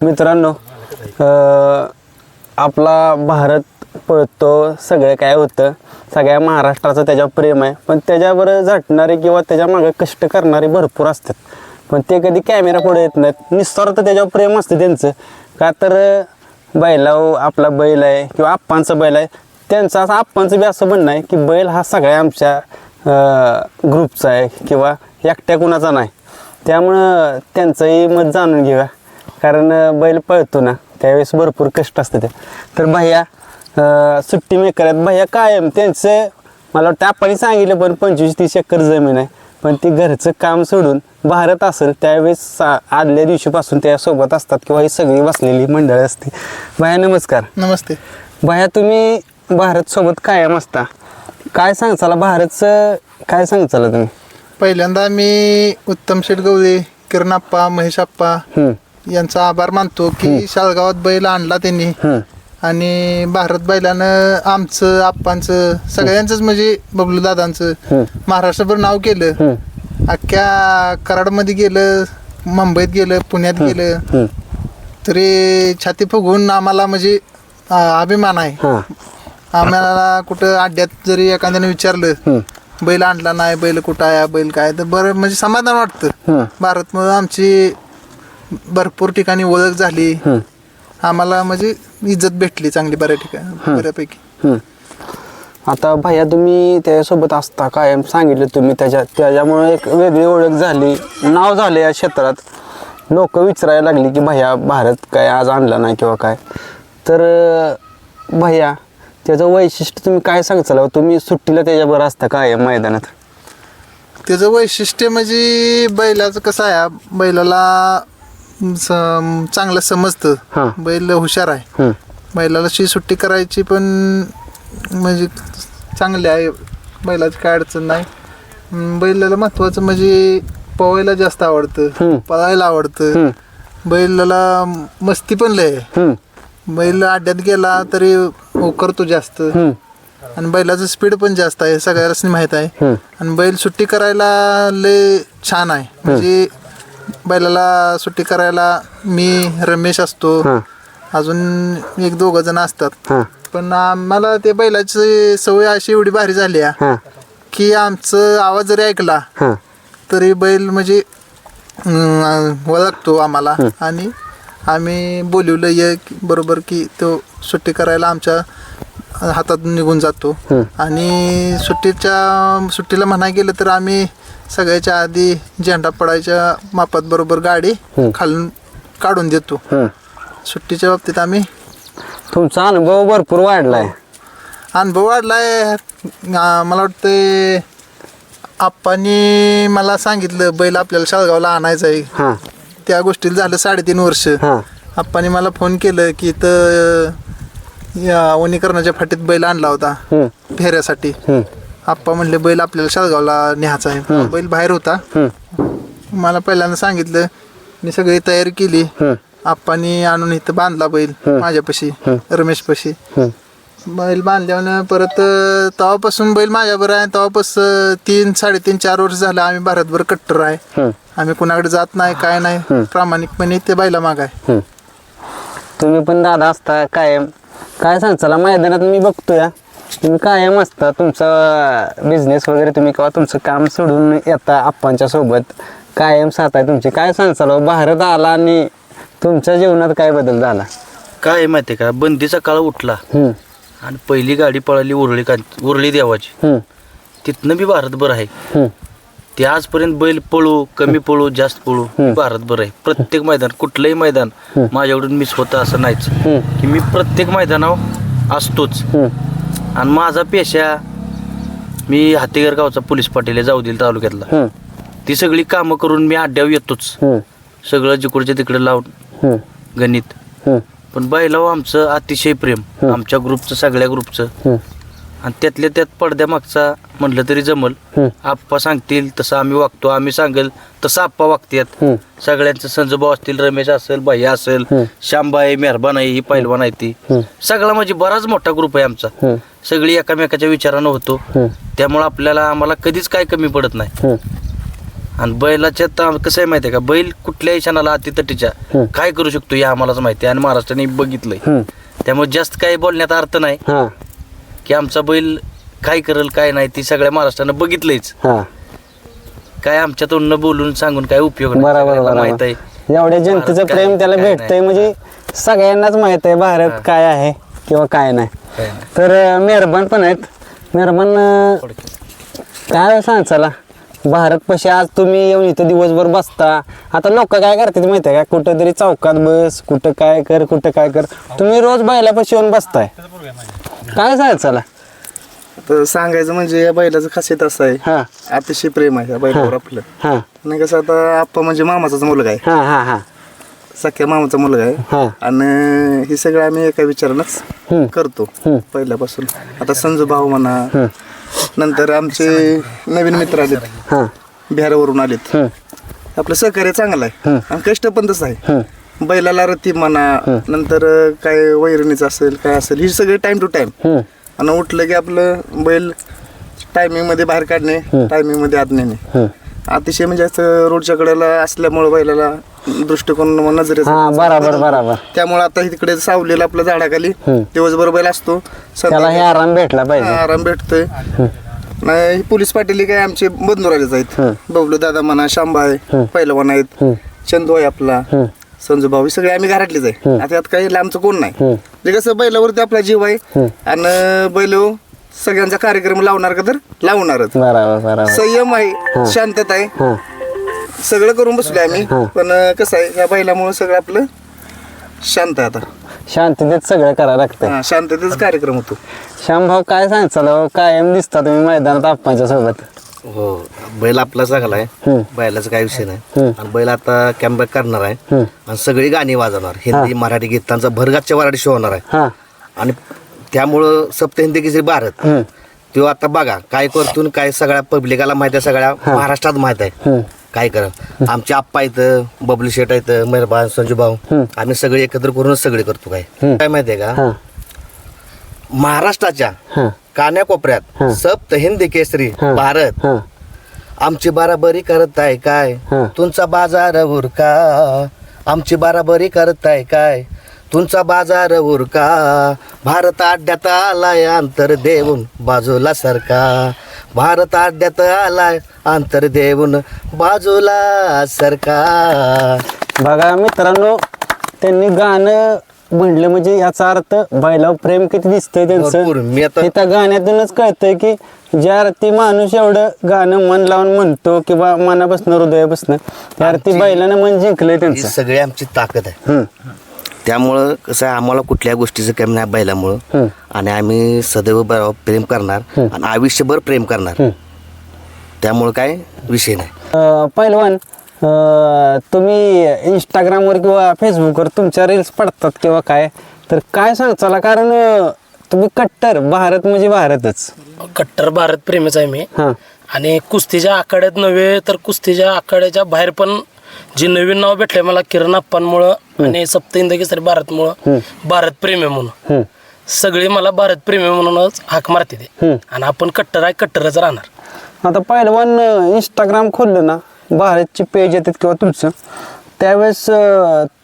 मित्रांनो आपला भारत पळतो सगळं काय होतं सगळ्या महाराष्ट्राचं त्याच्यावर प्रेम आहे पण त्याच्यावर झटणारे किंवा त्याच्यामागे कष्ट करणारे भरपूर असतात. पण ते कधी कॅमेरा पुढे येत नाहीत. निस्वार्थ त्याच्यावर प्रेम असतं त्यांचं. का तर बैला आपला बैल आहे किंवा आप्पांचा बैल आहे त्यांचं असं आप्पांचं बी असं म्हणणं आहे की बैल हा सगळ्या आमच्या ग्रुपचा आहे किंवा एकट्या कुणाचा नाही. त्यामुळं त्यांचंही मत जाणून घेऊया. कारण बैल पळतो ना त्यावेळेस भरपूर कष्ट असतं ते. तर भैया सुट्टी मेकर आहेत. भैया कायम त्यांचं मला वाटतं आपण सांगितलं पण पंचवीस तीस एकर जमीन आहे. पण ती घरचं काम सोडून भारत असेल त्यावेळेस सा- आदल्या दिवशीपासून त्यासोबत असतात किंवा ही सगळी बसलेली मंडळी असते. भैया नमस्कार. नमस्ते. भैया तुम्ही भारत सोबत कायम असता. काय सांगचाला भारतचं काय सांगचाला तुम्ही? पहिल्यांदा मी उत्तम शेठ गवळे किरणाप्पा महेशप्पा यांचा आभार मानतो की शाळगावात बैल आणला त्यांनी. आणि भारत बैलानं आमचं आप्पांचं सगळ्यांचंच म्हणजे बबलू दादांचं. महाराष्ट्रभर नाव केलं. अख्ख्या कराडमध्ये गेलं मुंबईत गेलं पुण्यात गेलं. तरी छाती फुगवून आम्हाला म्हणजे अभिमान आहे. आम्हाला कुठं अड्ड्यात जरी एखाद्याने विचारलं बैल आणला नाही बैल कुठं आहे बैल काय? तर बरं म्हणजे समाधान वाटतं. भारतमुळे आमची भरपूर ठिकाणी ओळख झाली. आम्हाला म्हणजे इज्जत भेटली चांगली बऱ्या ठिकाणी बऱ्यापैकी. आता भैया तुम्ही त्याच्यासोबत असता कायम सांगितलं तुम्ही त्याच्या त्याच्यामुळे एक वेगळी ओळख झाली. नाव झालं या क्षेत्रात. लोक विचारायला लागली की भैया भारत काय आज आणला नाही किंवा काय? तर अं, भैया त्याचं वैशिष्ट्य तुम्ही काय सांगचाल? तुम्ही सुट्टीला त्याच्याबरोबर असता कायम मैदानात? त्याचं वैशिष्ट्य म्हणजे बैलाचं कसं आहे बैलाला स- चांगलं समजतं. हां. बैल हुशार आहे. बैलाला शी सुट्टी करायची पण म्हणजे चांगली आहे. बैलाची काय अडचण नाही. बैलाला महत्वाचं म्हणजे पवायला जास्त हम्म. आवडतं पळायला आवडतं. बैलाला मस्ती पण लय आहे. बैल अड्ड्यात गेला तरी करतो जास्त. आणि बैलाचं स्पीड पण जास्त आहे. सगळ्यालाच माहीत आहे. आणि बैल सुट्टी करायला लय छान आहे. म्हणजे बैलाला सुट्टी करायला मी रमेश असतो. हां. अजून एक दोघ जण असतात. हां. पण आम्हाला ते बैलाची सवय अशी एवढी भारी झाली आहे हां. की आमचं आवाज जरी ऐकला हां. तरी बैल म्हणजे अं, ओळखतो आम्हाला. आणि आम्ही बोलवलं ये की- बरोबर की तो सुट्टी करायला आमच्या हातात निघून जातो. आणि सुट्टीच्या सुट्टीला म्हणाय गेलं तर आम्ही सगळ्याच्या आधी झेंडा पडायच्या मापात बरोबर गाडी खालून काढून देतो. सुट्टीच्या बाबतीत आम्ही तुमचा अनुभव भरपूर वाढलाय. अनुभव वाढलाय. अं, मला वाटतं आप्पांनी मला सांगितलं बैल आपल्याला शाळगावला आणायचं आहे. हां. त्या गोष्टीला झालं साडेतीन वर्ष. हां. आप्पांनी मला फोन केलं की इथं या वनीकरणाच्या फाटीत बैल आणला होता. हम्म, फेऱ्यासाठी. हम्म, आप्पा म्हणले बैल आपल्याला शाळगावला न्यायचा आहे. बैल बाहेर होता. हम्म, मला पहिल्यांदा सांगितलं मी सगळी तयारी केली. हम्म, आप्पांनी आणून इथं बांधला बैल माझ्यापाशी रमेशपाशी. हम्म. बैल बांधल्यावर परत अं, तेव्हापासून बैल माझ्यावर आहे. तेव्हापासून तीन साडेतीन चार वर्ष झालं आम्ही भारतभर कट्टर आहे. हम्म. आम्ही कुणाकडे जात नाही काय नाही. प्रामाणिकपणे ते बैला माग आहे तुम्ही पण दादा असता कायम. काय सांगचाला मैदानात मी बघतो या तुम्ही कायम असता तुमचा बिझनेस वगैरे तुम्ही किंवा तुमचं काम सोडून येता आप्पांच्या सोबत. कायम साथ आहे तुमची. काय सांगचाल हो? भारत आला आणि तुमच्या जीवनात काय बदल झाला? काय माहिती का बंदीचा काळ उठला. हम्म, आणि पहिली गाडी पळाली उरळी का उरळी देवाची. हम्म, तिथनं बी भारतभर आहे. हम्म, ते आजपर्यंत बैल पळू कमी पळू जास्त पळू भारतभर आहे. प्रत्येक मैदान कुठलंही मैदान माझ्याकडून मिस होतं असं नाहीच. की मी प्रत्येक मैदानावर असतोच. आणि माझा पेशा मी हातीगर गावचा पोलीस पाटील आहे जाऊदील तालुक्यातला. ती सगळी कामं करून मी अड्ड्यावर येतोच. सगळं जिकडच्या तिकडे लावून. गणित. पण बैलावर आमचं अतिशय प्रेम. आमच्या ग्रुपचं सगळ्या ग्रुपचं. आणि त्यातल्या त्यात पडद्यामागचा म्हटलं तरी जमल. हम्म. आप्पा सांगतील तसं आम्ही वागतो आम्ही सांगेल तसं आप्पा वागतात हम्म. सगळ्यांचं संजोबा असतील रमेश असेल भैया असेल शांबा आहे मेहरबान आहे ही पैलवान आहे ती. सगळा म्हणजे बराच मोठा ग्रुप आहे आमचा. हम्म, सगळी एकामेकाच्या विचारानं होतो. हम्म, त्यामुळे आपल्याला आम्हाला कधीच काय कमी पडत नाही. हम्म. आणि बैलाच्या ता- कसं आहे माहिती आहे का? बैल कुठल्याही क्षणाला अतितटीच्या. हम्म. काय करू शकतो हे आम्हालाच माहिती आहे आणि महाराष्ट्राने बघितलंय. हम्म. त्यामुळे जास्त काही बोलण्यात अर्थ नाही. हा. की आमचा बैल काय करेल काय नाही ती सगळ्या महाराष्ट्रानं बघितलंयच. हा. काय आमच्या तोंडनं बोलून सांगून काय उपयोग नाही. बरोबर सगळ्यांना माहीत बरोबर आहे. एवढ्या जनतेचं भारत काय- प्रेम त्याला काय भेटतंय. म्हणजे सगळ्यांनाच माहीत आहे भारत काय आहे किंवा काय नाही. काय नाही. तर अं, मेहरबान पण आहेत. मेहरबान अं, काय सांग चला. भारत पशी आज तुम्ही येऊन इथं दिवसभर बसता. आता लोक काय करतात माहिती आहे का? कुठं तरी चौकात बस कुठं काय कर कुठं काय कर. तुम्ही रोज बैलापाशी येऊन बसताय. काय सांग चला? तर सांगायचं म्हणजे या बैलाचं खासियत असं आहे. अतिशय प्रेम आहे या बैलावर आपलं. हा. नाही कसं आता आप्पा म्हणजे मामाचाच मुलगा आहे. हा हा हा. सख्या मामाचा मुलगा आहे. हा. आणि हे सगळं आम्ही एका विचारानंच. करतो. पहिल्यापासून. आता संजू भाऊ म्हणा. नंतर आमचे नवीन मित्र आलेत. हा. बिहारावरून आलेत. हम्म. आपलं सहकार्य चांगलं आहे. आणि कष्ट पण तसं आहे. बैलाला रती म्हणा नंतर काय वैरणीचं असेल काय असेल ही सगळे टाइम टू टाइम. आणि उठलं की आपलं बैल टायमिंगमध्ये बाहेर काढणे टायमिंगमध्ये आत नेणे. अतिशय म्हणजे असं रोडच्या कडेला असल्यामुळे बैलाला दृष्टिकोन नजरेचा बराबर बराबर. त्यामुळे आता तिकडे सावलेलं आपलं झाडाखाली. दिवसभर बैल असतो. त्याला हे संध्याकाळी आराम भेटला पाहिजे. आराम भेटतोय. नाही ही पोलीस पाटील काय आमचे बंधू राहिलेच आहेत. बबलू दादा म्हणा शांबा आहे पहिलवान आहेत. चंदू आहे आपला. संजू भाऊ हे सगळे आम्ही घरातलेच आहे. आता यात काही लांबचं कोण नाही. म्हणजे कसं बैलावरती आपला जीव आहे. आणि बैल सगळ्यांचा कार्यक्रम लावणार का तर? लावणारच. संयम आहे शांतता आहे. हा. सगळं करून बसलोय आम्ही. पण कसं आहे या बैलामुळे सगळं आपलं शांत आहे आता. शांततेत सगळं करायला लागतंय. हा, शांततेचा कार्यक्रम होतो. श्याम भाऊ काय सांगचाल कायम दिसता तुम्ही मैदानात आप्पांच्या सोबत. हो बैल आपला चांगला आहे. बैलाचा काही विषय नाही. आणि बैल आता कॅम्बॅक करणार आहे. आणि सगळी गाणी वाजवणार. हिंदी मराठी गीतांचा भरगातच्या वराडी शो होणार आहे. हा. आणि त्यामुळं सप्त हिंदी केसरी भारत. तो आता बघा काय करतून काय सगळ्या पब्लिकाला माहिती आहे सगळ्या महाराष्ट्रात माहीत आहे. काय कर. आमचे आप्पा इथं बबलू शेट आहेत मेहरबान संजू भाऊ. आम्ही सगळे एकत्र करूनच सगळे करतो काय. काय माहितीये का? महाराष्ट्राच्या कान्याकोपऱ्यात सप्त हिंदी केसरी. भारत. आमची बाराबरी करत आहे काय. तुमचा बाजार उरका. आमची बाराबरी करत आहे काय? तुमचा बाजार उरका. भारत अड्ड्यात आलाय अंतर देऊन बाजूला सरका. भारत अड्ड्यात आलाय अंतर देऊन बाजूला सरका. बघा मित्रांनो त्यांनी गाणं म्हणलं म्हणजे याचा अर्थ बैलावर प्रेम किती दिसतंय भरपूर. मी त्यांचं आता- हे त्या गाण्यातूनच कळतंय की ज्या अर्थी माणूस एवढं गाणं मन लावून म्हणतो किंवा मनापासून हृदयापासून त्या अर्थी बैलानं मन जिंकलंय ही त्यांचं सगळी आमची ताकद आहे हम्म. त्यामुळं कसं आहे आम्हाला कुठल्या गोष्टीचं कमी नाही बैलामुळं हं. आणि आम्ही सदैव ब- प्रेम करणार आणि आयुष्यभर प्रेम करणार. त्यामुळं काय विषय नाही अं, पहिलवान अं, तुम्ही इंस्टाग्रामवर किंवा फेसबुकवर तुमच्या रील्स पडतात किंवा काय? तर काय सांगचाला कारण अं, तुम्ही कट्टर भारत म्हणजे भारतच. कट्टर भारत प्रेमीच आहे मी. हां. आणि कुस्तीच्या आखाड्यात नव्हे तर कुस्तीच्या आखाड्याच्या बाहेर पण जे नवीन नाव भेटले मला किरण अप्पांमुळं आणि सप्त हिंद केसरी भारतमुळं भारत प्रेमी म्हणून. हम्म. सगळे मला भारत प्रेमी म्हणूनच हाक मारते ते. हम्म. आणि आपण कट्टर आहे कट्टरच राहणार. आता पहिलवान इंस्टाग्राम खोललं ना भारतची पेज येतात किंवा तुमचं त्यावेळेस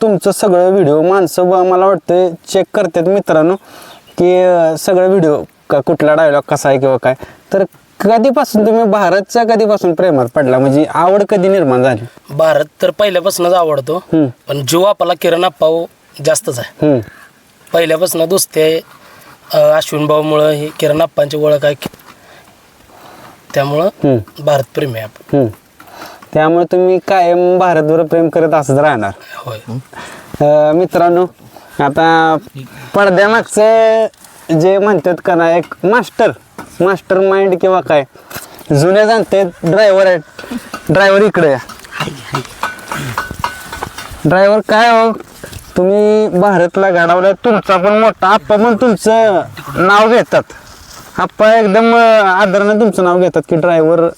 तुमचं सगळं व्हिडिओ माणसं ब- मला वाटतं चेक करतात मित्रांनो की सगळं व्हिडिओ का कुठला डायलॉग कसा आहे किंवा काय तर कधीपासून तुम्ही भारतच्या कधीपासून प्रेमात पडला म्हणजे आवड कधी निर्माण झाली भारत तर पहिल्यापासूनच आवडतो. पण जीव आपला किरण अप्पा जास्तच आहे. पहिल्यापासून दोस्ती अश्विन भाऊमुळं ही किरण अप्पांची ओळख आहे त्यामुळं. भारत प्रेमी आहे आपण. त्यामुळे तुम्ही कायम भारतवर प्रेम करत असत राहणार. अं, मित्रांनो आता पडद्यामागचं जे म्हणतात का ना एक मास्टर मास्टर माइंड किंवा काय जुने जाणते ड्रायव्हर आहेत. ड्रायव्हर इकडे या. ड्रायव्हर काय हो? तुम्ही भारतला घडवलं तुमचा पण मोठा आप्पा पण तुमचं नाव घेतात. आप्पा एकदम अं, आदरानं तुमचं नाव घेतात की ड्रायव्हर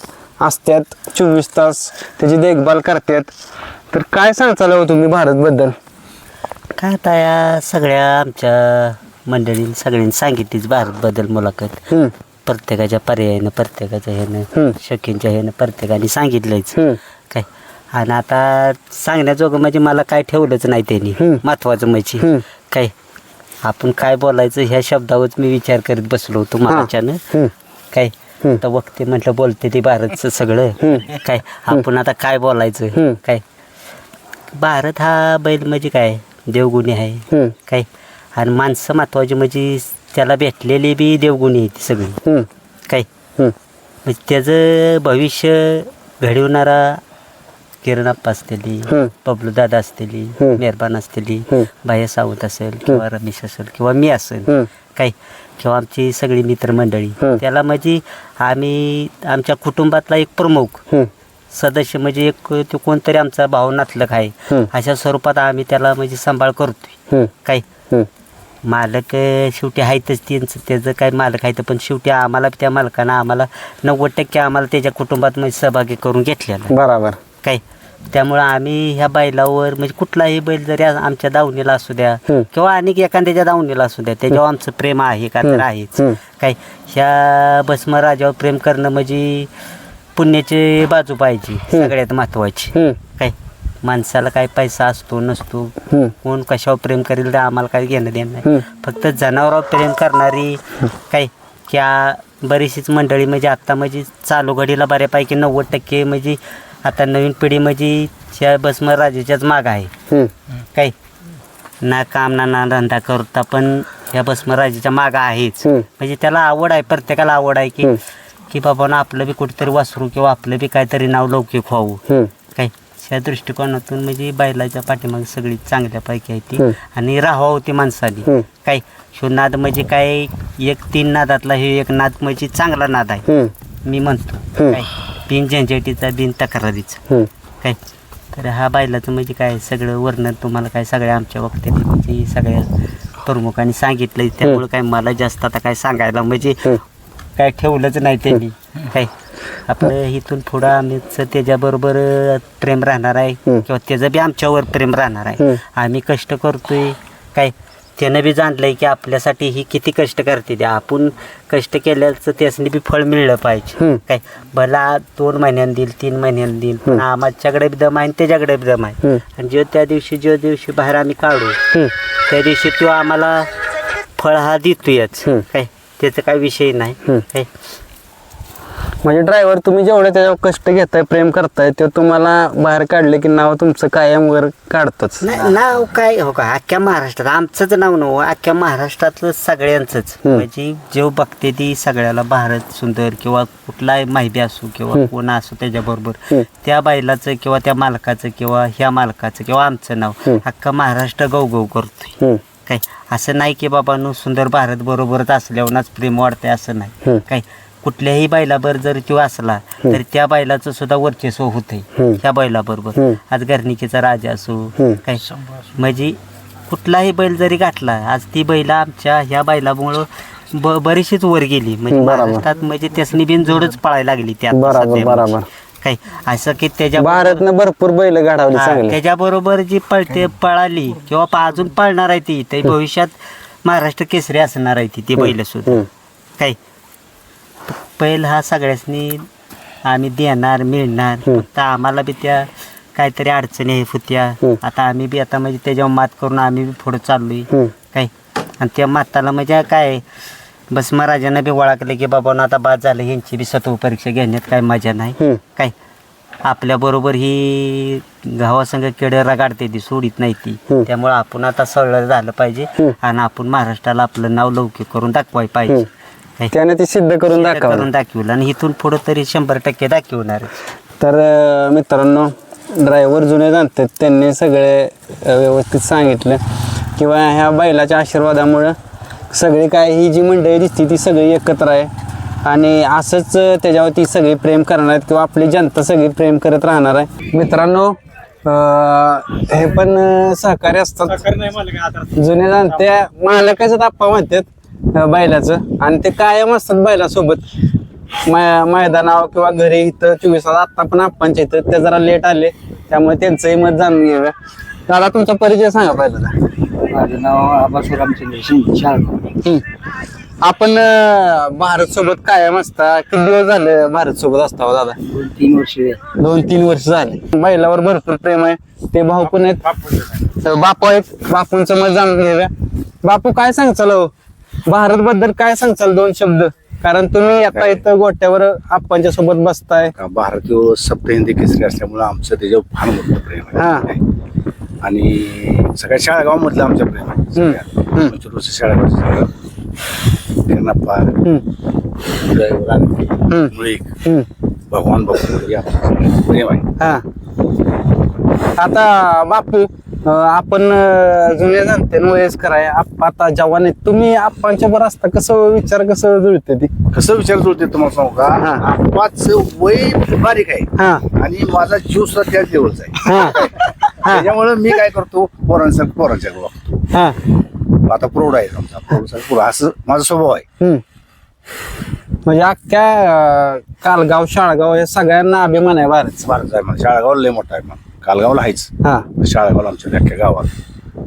असतात चोवीस तास त्याची देखभाल करतात तर काय सांगताल हो तुम्ही भारतबद्दल? काय आता या सगळ्या आमच्या मंडळींनी सगळ्यांनी सांगितलीच भारतबद्दल मुलाखत. हम्म. प्रत्येकाच्या पर्यायानं प्रत्येकाच्या ह्यानं. शकींच्या ह्यानं प्रत्येकाने सांगितलंच हम्म. काय? आणि आता सांगण्याजोगं म्हणजे मला काय ठेवलंच नाही त्यांनी. महत्वाचं म्हणजे. काय? आपण काय बोलायचं ह्या शब्दावरच मी विचार करीत बसलो होतो मनाच्यानं काय? तर वक्ते म्हटलं बोलते ते भारतचं सगळं. काय आपण आता काय बोलायचं? काय? भारत हा बैल म्हणजे काय? देवगुणी आहे. काय? आणि माणसं महत्वाची म्हणजे त्याला भेटलेली बी देवगुणी आहे ती सगळी काय? म्हणजे त्याचं भविष्य घडवणारा किरण अप्पा असतेली बबलू दादा असतेली मेहरबान असतेली भाया सावंत असेल किंवा रमेश असेल किंवा मी असेल काय किंवा आमची सगळी मित्रमंडळी त्याला म्हणजे आम्ही आमच्या कुटुंबातला एक प्रमुख सदस्य म्हणजे एक तो कोणतरी आमचा भाऊ नातलक आहे. अशा स्वरूपात आम्ही त्याला म्हणजे सांभाळ करतोय. काय मालक शेवटी आहेतच त्यांचं त्याचं काय मालक आहे पण शेवटी आम्हाला त्या मालकानं आम्हाला नव्वद टक्के आम्हाला त्याच्या कुटुंबात म्हणजे सहभागी करून घेतलेला. बरोबर. काय त्यामुळं आम्ही ह्या बैलावर म्हणजे कुठलाही बैल जरी आ- आमच्या दावणीला असू द्या किंवा अनेक एखाद्याच्या दावणीला असू द्या त्याच्यावर आमचं प्रेम आहे का तर आहेच. काय ह्या भस्म राजावर प्रेम करणं म्हणजे पुण्याची बाजू पाहिजे सगळ्यात महत्वाची. काय माणसाला काय पैसा असतो नसतो कोण कशावर प्रेम करेल तर आम्हाला काही घेणं देणं नाही. फक्त जनावरावर प्रेम करणारी काय त्या बरीचशीच मंडळी म्हणजे आत्ता म्हणजे चालू घडीला बऱ्यापैकी नव्वद टक्के म्हणजे आता नवीन पिढी म्हणजे त्या भस्म राजाच्याच माग आहे. काय? ना काम ना ना धंदा करता पण या भस्मराजाच्या माग आहेच. म्हणजे त्याला आवड आहे प्रत्येकाला आवड आहे की की बाबा ना आपलं बी कुठेतरी वासरू किंवा आपलं बी काहीतरी नाव लौकिक व्हावं. काय? त्या दृष्टिकोनातून म्हणजे बैलाच्या पाठीमागे सगळी चांगल्यापैकी आहे ती आणि राहावं होती माणसाने. काय? ह्यो नाद म्हणजे काय? एक तीन नादातला हे एक नाद म्हणजे चांगला नाद आहे. मी म्हणतो. काय? बिन झंझटीचा बिन तक्रारीचा. काय? तर हा बैलाचं म्हणजे काय? सगळं वर्णन तुम्हाला काय सगळ्या आमच्या वक्त्याने म्हणजे सगळ्या प्रमुखांनी सांगितलं त्यामुळं काय मला जास्त आता काय सांगायला म्हणजे काय ठेवलंच नाही त्यांनी. काय? आपलं इथून पुढं आम्हीच त्याच्याबरोबर अं, प्रेम राहणार आहे. किंवा त्याचं बी आमच्यावर प्रेम राहणार आहे. आम्ही कष्ट करतोय. काय? त्यानं बी जाणलंय की आपल्यासाठी ही किती कष्ट करते ते. आपण कष्ट केल्याचं त्यासनी बी फळ मिळलं पाहिजे. काय? भला दोन महिन्यानं देईल तीन महिन्यानं देईल. पण आमच्याकडे बी दम आहे आणि त्याच्याकडे बी दम आहे. आणि जो त्या दिवशी जो दिवशी बाहेर आम्ही काढू त्या दिवशी तो आम्हाला फळ हा देतोयच. काय? त्याचा काय विषय नाही. काय? म्हणजे ड्रायव्हर तुम्ही जेवढे त्याच्यावर कष्ट घेताय प्रेम करताय ते तुम्हाला बाहेर काढले की नाव तुमचं कायम वर काढतच. नाही नाव काय हो का अख्ख्या महाराष्ट्रात आमचंच नाव नव्हतं अख्ख्या महाराष्ट्रातलं सगळ्यांचंच. म्हणजे जेव बघते ती सगळ्याला भारत सुंदर किंवा कुठलाही माहिती असो किंवा कोण असो त्याच्याबरोबर त्या बैलाचं किंवा त्या मालकाचं किंवा ह्या मालकाचं किंवा आमचं नाव अख्खा महाराष्ट्र गवगव करतोय. काय असं नाही की बाबांनो सुंदर भारत बरोबरच असल्यावरच प्रेम वाढतंय असं नाही. काय कुठल्याही बैलाबर जर तो असला तर त्या बैलाचं सुद्धा वर्चस्व होतंय. त्या बैलाबरोबर. आज गर्णिकेचा राजा असो काय? म्हणजे कुठलाही बैल जरी गाठला आज ती बैला आमच्या ह्या बैलामुळं ब बरीचशीच वर गेली. म्हणजे महाराष्ट्रात म्हणजे त्यासनी बिन जोडच पळायला लागली त्या बराबर, बराबर. काय? असं की त्याच्या भारतनं भरपूर बैल गाढवली हा, चांगले त्याच्याबरोबर जी पळते पळाली किंवा पा- अजून पळणार आहे ती ते भविष्यात महाराष्ट्र केसरी असणार आहे ती ती बैल सुद्धा. काय? बैल हा सगळ्यासनी आम्ही देणार मिळणार. फक्त आम्हाला बी त्या काहीतरी अडचणी आहे होत्या आता आम्ही बी आता म्हणजे त्याच्यावर मात करून आम्ही बी पुढे चाललोय. काय? आणि त्या माताला म्हणजे काय? बस महाराजांना बी ओळखलं की बाबा आता बाद झालं ह्यांची बी सत्व परीक्षा घेण्यात काय मजा नाही. काय? आपल्या बरोबर ही गावासंग केडरा काढते ती सोडित नाही ती. त्यामुळे आपण आता सरळ झालं पाहिजे आणि आपण महाराष्ट्राला आपलं नाव लौकिक करून दाखवायला पाहिजे? त्याने ते सिद्ध करून दाखवलं. करून दाखवलं आणि इथून पुढं तरी शंभर टक्के दाखवणार तर अं, मित्रांनो ड्रायव्हर जुने जाणतात. त्यांनी सगळे अं, व्यवस्थित सांगितलं. किंवा ह्या बैलाच्या आशीर्वादामुळं सगळी काय ही जी मंडळी दिसती ती सगळी एकत्र आहे. आणि असंच अं, त्याच्यावरती सगळी प्रेम करणार आहेत किंवा आपली जनता सगळी प्रेम करत राहणार आहे. मित्रांनो अं, हे पण अं, सहकारी असतात. जुने जाणते मालकाचं आप्पा म्हणतात. बैलाचं. आणि ते कायम असतात बैलासोबत. मैदानावर किंवा घरी इथं चोवीस तास. आत्ता पण आप्पांच्या इथं ते जरा लेट आले. त्यामुळे त्यांचंही मत जाणून घेऊया. दादा तुमचा परिचय सांगा पहिला माझं नाव आबासू रामचंद्र शिंदे आपण भारत सोबत कायम असता. किती दिवस झाले भारत सोबत असता हो दादा? दोन तीन वर्ष दोन तीन वर्ष झाले. बैलावर भरपूर प्रेम आहे. ते भाऊ पण आहेत. तर बापू आहेत. बापूंचं मत जाणून घेऊया. बापू काय सांगचाल हो? भारत बद्दल काय सांगचाल दोन शब्द? कारण तुम्ही आता इथं गोट्यावर आप्पांच्या सोबत बसताय. भारत ह्यो सप्त हिंदी केसरी असल्यामुळं आमचं त्याच्यावर फार मोठं प्रेम हा. आहे? आणि सगळ्या शाळागावामधलं आमचं प्रेम आहे. किरणाप्पा मुळीक हम्म. भगवान बापू प्रेम आहे. हा. आता बापू आपण जुने जाणते वयस्कर आहे. आता जवान आहेत. तुम्ही आप्पांच्या बरं असता कसं विचार कसं जुळते ती? कसं विचार जुळते तुम्हाला सांगू का. आप्पाचं वय बारीक आहे. हा. आणि माझा जीव सुद्धा त्याच आहे. हा. त्याच्यामुळे मी काय करतो पोरांचा पोरांच्या वागतो हा. आता प्रौढ आहे समजा. प्रौढ असं माझा स्वभाव आहे. हम्म. म्हणजे अख्ख्या अं, कालगाव शाळगाव या सगळ्यांना अभिमान आहे भारत भारत आहे मला शाळागावला लय मोठा आहे मग कालगावला आहेच. हा. शाळागावला आमच्या अख्ख्या गावात.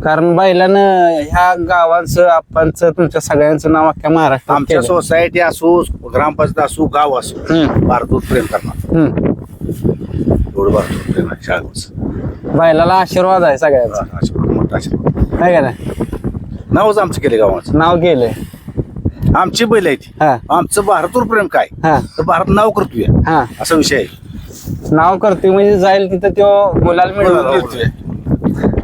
कारण बैलानं ह्या गावांचं आप्पांचं तुमच्या सगळ्यांचं नाव अख्ख्या महाराष्ट्रात आमच्या केलं. सोसायटी असो ग्रामपंचायत असो गाव असो हम्म. भारतूर प्रेम करणार. हम्म. एवढं भारतूर प्रेम आहे शाळागावचं बैलाला आशीर्वाद आहे सगळ्यांचा. आशीर्वाद, मोठा आशीर्वाद. नाही का नाही? नावच आमचं केले गावाचं. नाव गेलंय आमची बैल आहे ती. हा. आमचं भारतूर प्रेम काय? हा. तर भारत नाव करतोय. हा. असा विषय आहे. नाव करतोय म्हणजे जाईल तिथं तो गुलाल मिळवून देतोय.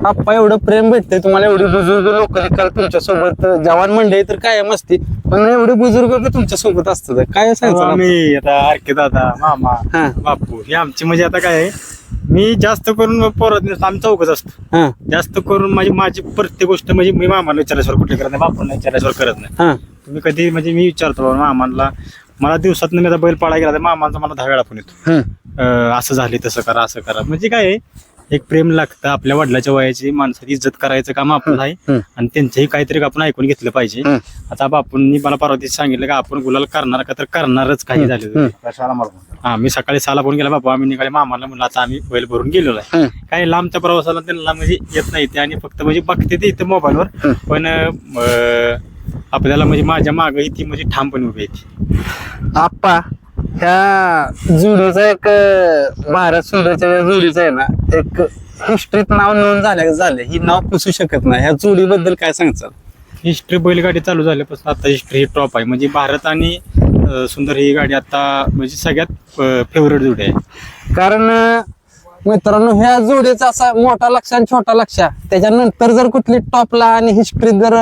आप्पा एवढं प्रेम भेटतंय तुम्हाला एवढी बुजुर्ग लोक तुमच्यासोबत जवान मंडळी तर कायम असते पण एवढे बुजुर्ग तुमच्यासोबत असतात. काय सांगतो आम्ही आता आरके दादा मामा हा. बापू हे आमची म्हणजे आता काय आहे मी जास्त करून पोरत नसतो आम्ही चौकच असतो. हा. जास्त करून माझी माझी प्रत्येक गोष्ट म्हणजे मी मामाला विचारल्याशिवाय कुठे करत नाही बापूला विचारल्याशिवाय करत नाही. हा. तुम्ही कधी म्हणजे मी विचारतो मामाला मला दिवसात मी आता बैल पाळा गेला तर मामांचा मला दहा वेळा फोन येतो. असं झाले तसं करा असं करा म्हणजे काय आहे, एक प्रेम लागतं आपल्या वडिलाच्या वयाची माणसाची इज्जत करायचं काम आपलं आहे हम्म. आणि त्यांचंही काहीतरी आपण ऐकून घेतलं पाहिजे हम्म. आता बापूंनी मला परवा दिवशी सांगितलं की आपण गुलाल करणार का तर करणारच काही झालं तरी. कशाला? हा मी सकाळी सहाला फोन केला बाबा आम्ही निघाले मामाला म्हणलं आता आम्ही बैल भरून गेलेलो आहे. काही लांबच्या प्रवासाला त्यांना म्हणजे येत नाही ते आणि फक्त म्हणजे बघते ते इथं मोबाईलवर पण अं, आपल्याला म्हणजे माझ्या माग ती म्हणजे ठामपणे उभी आहे ती. आप्पा ह्या जुडीचं एक भारत सुंदरच्या जुडीचं आहे ना एक हिस्ट्रीत नाव नोंद झाल्या झाले ही नाव पुसू शकत नाही. ह्या जुडीबद्दल काय सांगचाल? हिस्ट्री बैलगाडी चालू झाल्यापासून आता हिस्ट्री ही टॉप आहे. म्हणजे भारत आणि अं, सुंदर ही गाडी आता म्हणजे सगळ्यात फेवरेट जोडी आहे. कारण मित्रांनो ह्या जोडीचा असा मोठा लक्ष आणि छोटा लक्ष त्याच्यानंतर जर कुठली टॉपला आणि हिस्ट्रीत जर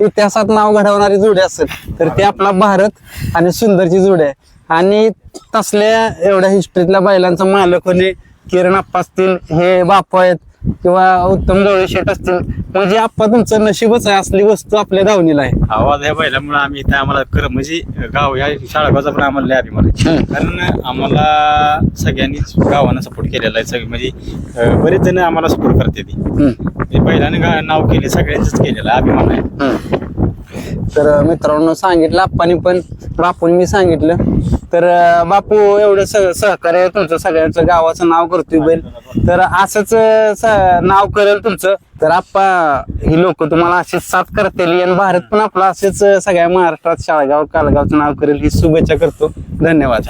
इतिहासात नाव घडवणारी जोडी असेल तर ती आपला भारत आणि सुंदरची जोडी आहे. आणि तसल्या एवढ्या हिस्ट्रीतल्या बैलांचा मालक होणे किरण आप्पा असतील हे बापू आहेत किंवा उत्तम शेट असतील म्हणजे आप्पा तुमचं नशीबच आहे असली वस्तू आपल्या धावणीला आहे. आवाज ह्या बैलामुळे आम्ही इथं आम्हाला कर म्हणजे गाव या शाळागावचा पण आम्हाला लय अभिमान आहे. कारण आम्हाला सगळ्यांनीच गावानं सपोर्ट केलेला आहे सगळे म्हणजे बरेच जण आम्हाला सपोर्ट करते ती बैलाने नाव केले सगळ्यांचंच केलेलं आहे अभिमान आहे. तर मित्रांनो सांगितलं आप्पानी पण बापून मी सांगितलं. तर बापू एवढं सह सहकार्य तुमचं सगळ्यांचं गावाचं नाव करतोय बैल. तर असंच स- नाव करेल तुमचं. तर आप्पा ही लोक तुम्हाला असेच साथ करतील. आणि भारत पण आपलं असेच सगळ्या महाराष्ट्रात शाळगाव कालगावचं नाव करेल ही शुभेच्छा करतो. धन्यवाद.